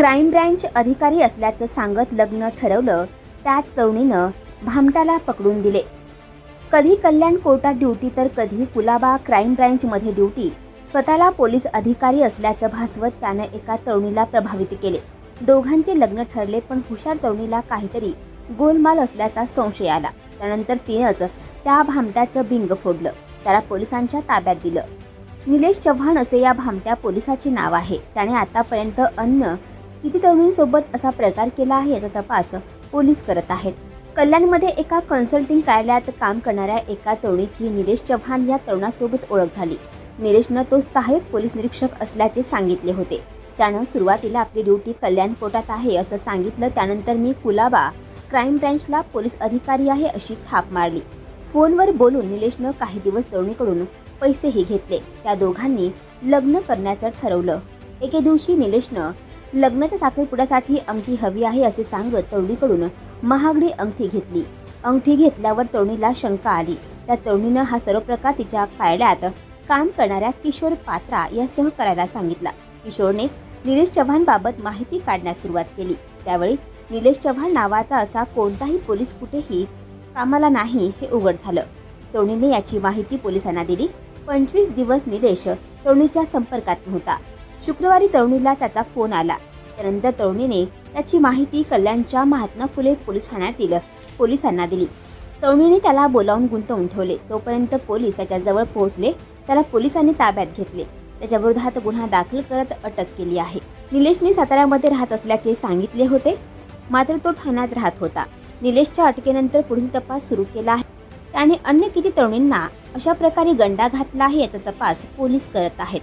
Crime branch अधिकारी असल्याचं सांगत लग्न ठरवलं त्याच तरुणीनं भामटाला पकडून दिले. कधी कल्याण कोर्टात ड्युटी तर कधी कुलाबा क्राईम ब्रँचमध्ये ड्युटी. स्वतःला पोलीस अधिकारी असल्याचं भासवत त्यानं एका तरुणीला प्रभावित केले. दोघांचे लग्न ठरले पण हुशार तरुणीला काहीतरी गोलमाल असल्याचा संशय आला. त्यानंतर तिनंच त्या भामट्याचं बिंग फोडलं. त्याला पोलिसांच्या ताब्यात दिलं. निलेश चव्हाण असे या भामट्या पोलिसाचे नाव आहे. त्याने आतापर्यंत अन्य किती तरुणींसोबत असा प्रकार केला आहे याचा तपास पोलीस करत आहेत. कल्याणमध्ये एका कन्सल्टिंग कार्यालयात काम करणाऱ्या एका तरुणीची निलेश चव्हाण या तरुणासोबत ओळख झाली. निलेशनं तो सहाय्यक पोलीस निरीक्षक असल्याचे सांगितले होते. त्यानं सुरुवातीला आपली ड्युटी कल्याण कोर्टात आहे असं सांगितलं. त्यानंतर मी कुलाबा क्राईम ब्रँचला पोलीस अधिकारी आहे अशी थाप मारली. फोनवर बोलून निलेशनं काही दिवस तरुणीकडून पैसेही घेतले. त्या दोघांनी लग्न करण्याचं ठरवलं. एके दिवशी निलेशनं लग्नाच्या साखरपुड्यासाठी अंगठी हवी आहे असे सांगत तरुणीकडून महागडी अंगठी घेतली. अंगठी घेतल्यावर तरुणीला शंका आली. त्या तरुणीनं हा सर्व प्रकार तिच्या कार्यालयात काम करणाऱ्या किशोर पात्रा या सहकार्याला सांगितला. किशोरने निलेश चव्हाण बाबत माहिती काढण्यास सुरुवात केली. त्यावेळी निलेश चव्हाण नावाचा असा कोणताही पोलीस कुठेही कामाला नाही हे उघड झालं. तरुणीने याची माहिती पोलिसांना दिली. पंचवीस दिवस निलेश तरुणीच्या संपर्कात नव्हता. शुक्रवारी तरुणीला त्याचा फोन आला. त्यानंतर तरुणीने त्याची माहिती कल्याणच्या महात्मा फुले पोलीस ठाण्यातील पोलिसांना दिली. तरुणीने त्याला बोलावून गुंतवून ठेवले. तोपर्यंत पोलीस त्याच्याजवळ पोहोचले. त्याला पोलिसांनी ताब्यात घेतले. त्याच्याविरोधात गुन्हा दाखल करत अटक केली आहे. निलेशने साताऱ्यामध्ये राहत असल्याचे सांगितले होते. मात्र तो ठाण्यात राहत होता. निलेशच्या अटकेनंतर पुढील तपास सुरू केला आहे. त्याने अन्य किती तरुणींना अशा प्रकारे गंडा घातला आहे याचा तपास पोलीस करत आहेत.